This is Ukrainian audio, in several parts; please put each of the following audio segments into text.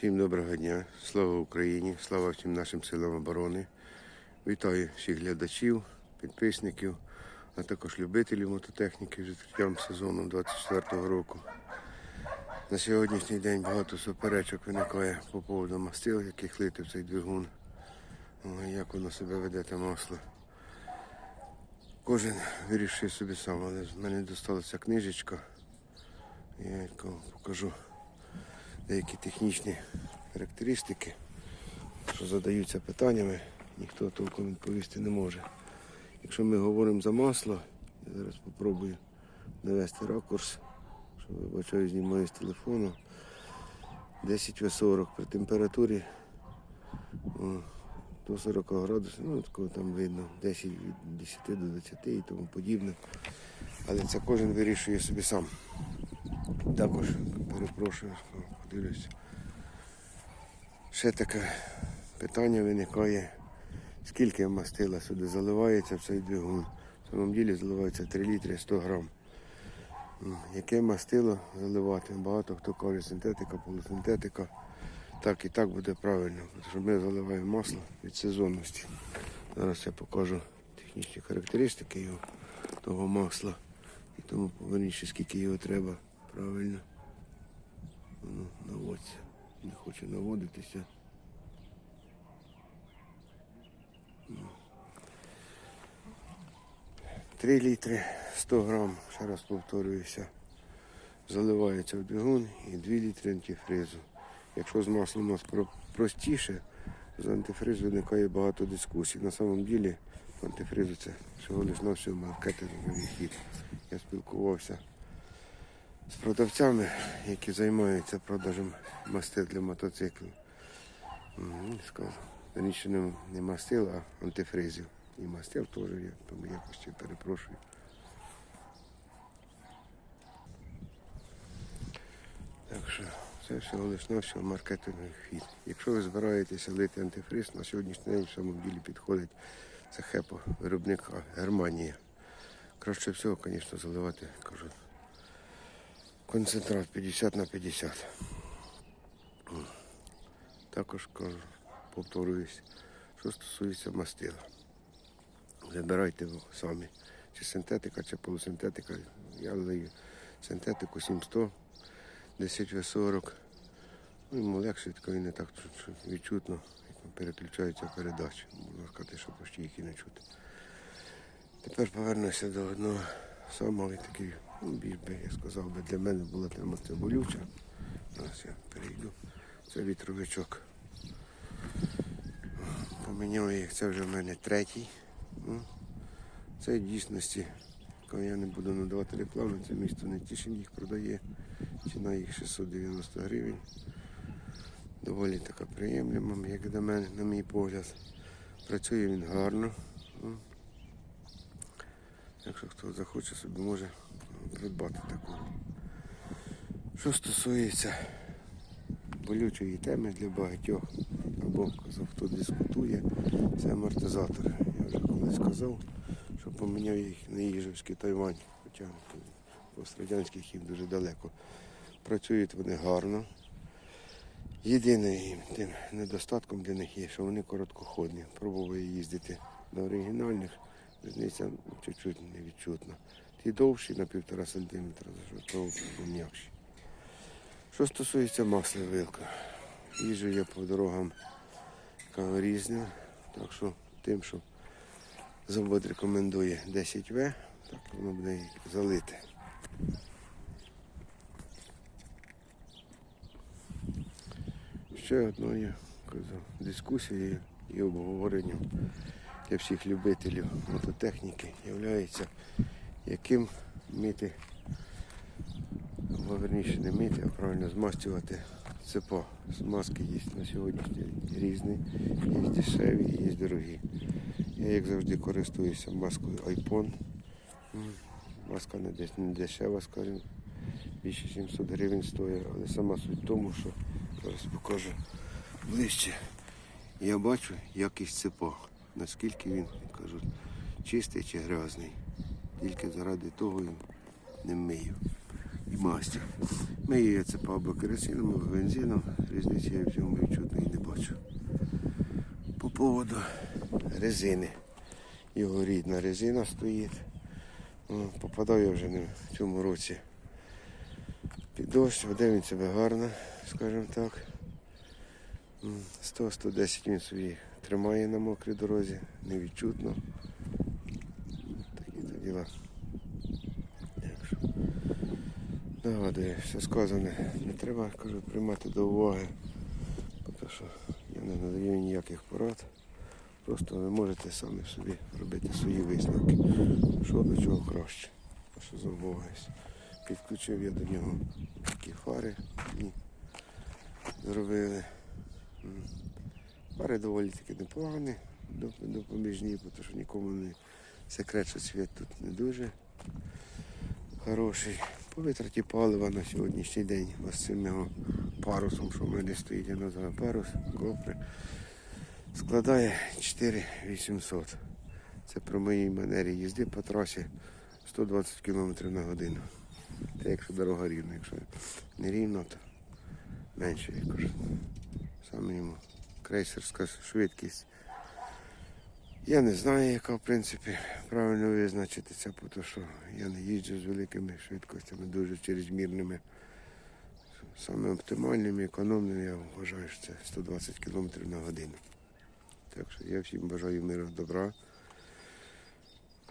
Всім доброго дня, слава Україні, слава всім нашим силам оборони. Вітаю всіх глядачів, підписників, а також любителів мототехніки вже третім сезоном 24-го року. На сьогоднішній день багато суперечок виникає по поводу мастил, яких лити в цей двигун. Як воно себе веде те масло. Кожен вирішує собі сам, але в мене досталася книжечка. Я яку покажу деякі технічні характеристики, що задаються питаннями, ніхто толком відповісти не може. Якщо ми говоримо за масло, я зараз спробую навести ракурс, що вибачаю, знімаю з телефону. 10 В40 при температурі о, до 40 градусів, ну такого там видно, 10 від 10 до 20 і тому подібне. Але це кожен вирішує собі сам. Також перепрошую, що подивлюся. Ще таке питання виникає, скільки мастила сюди заливається в цей двигун. В самому ділі заливається 3 літри 100 грам. Яке мастило заливати? Багато хто каже синтетика, полусинтетика. Так і так буде правильно, тому що ми заливаємо масло від сезонності. Зараз я покажу технічні характеристики його, того масла. І тому поверніше, скільки його треба правильно. Воно наводиться. Не хоче наводитися. Три літри 100 грам, ще раз повторююся, заливається в двигун і 2 літри антифризу. Якщо з маслом у нас простіше, з антифризу виникає багато дискусій. На самом ділі антифризу це всього лиш на всього маркетинговий хід. Я спілкувався з продавцями, які займаються продажем мастил для мотоциклів. М, Сказав, раніше не, не мастил, а антифризів. І мастил теж є, тому якості перепрошую. Так що це всього лиш на всього маркетинговий хід. Якщо ви збираєтеся лити антифриз, на сьогоднішній день в самому ділі підходить це хепо, виробник Германія. Краще всього, звісно, заливати, кажуть, концентрат 50 на 50. Також кажу, повторююсь, що стосується мастила. Вибирайте ви самі, чи синтетика, чи полусинтетика. Я лию синтетику 700, 10 В40. Ну, йому легше, і не так чу- чу- відчутно, як переключаються передачі. Можна сказати, що почти їх і не чути. Тепер повернуся до одного самого такий, більш би, я сказав би, для мене була тема це болюча. Зараз я перейду. Це вітровичок. Поміняв їх, це вже в мене третій. Ну, Це дійсності, коли я не буду надавати рекламу, це місто Нетішин їх продає. Ціна їх 690 гривень. Доволі така приємлива, як для мене, на мій погляд. Працює він гарно. Якщо хто захоче, собі може придбати таку. Що стосується болючої теми для багатьох, або казав, хто дискутує, це амортизатори. Я вже колись казав, що поміняв їх на Їжевський Тайвань, хоча пострадянських їм дуже далеко. Працюють вони гарно. Єдиним тим недостатком для них є, що вони короткоходні. Пробував їздити на оригінальних, різниця чуть-чуть невідчутна. Ті довші на півтора сантиметра, то м'якші. Що стосується масла вилка, їжджу я по дорогам яка різна, так що тим, що завод рекомендує 10В, так воно буде залите. Ще одною дискусією і обговоренням для всіх любителів мототехніки є, яким мити, або верніше не мити, а правильно змастювати цепо. Смазки є на сьогоднішній різні, є дешеві, і є дорогі. Я як завжди користуюся маскою iPhone. Маска не десь не дешева, скажімо, більше 700 гривень стоїть, але сама суть в тому, що зараз покажу ближче. Я бачу якість цепа, наскільки він, кажуть, чистий чи грязний. Тільки заради того і не мию. і масті. Ми її це або керосином, або бензином. Різниці я в цьому відчутної не бачу. По поводу резини. Його рідна резина стоїть. О, Попадав я вже не в цьому році під дощ, веде він себе гарно, скажімо так. 100-110 він собі тримає на мокрій дорозі, невідчутно. Діла. Так що, Нагадую, все сказане не треба кажу, приймати до уваги, тому що я не надаю ніяких порад. Просто ви можете самі собі робити свої висновки. Що до чого краще. Що замовляюсь. Підключив я до нього такі фари і зробили. Фари доволі таки непогані, доп- допоміжні, тому що нікому не секрет, що світ тут не дуже хороший. По витраті палива на сьогоднішній день ось парусом, що в мене стоїть, я називаю парус, гопри, складає 4800. Це при моїй манері їзди по трасі 120 км на годину. Це якщо дорога рівна, якщо не рівно, то менше, я кажу. Саме йому крейсерська швидкість. Я не знаю, яка в принципі правильно визначити це, тому що я не їжджу з великими швидкостями, дуже чрезмірними. Саме оптимальним і економним я вважаю, що це 120 км на годину. Так що я всім бажаю миру, добра.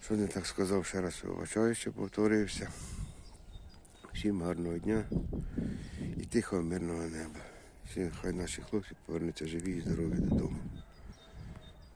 Що не так сказав, ще раз вибачаю, що повторився. Всім гарного дня і тихого мирного неба. Всі хай наші хлопці повернуться живі і здорові додому.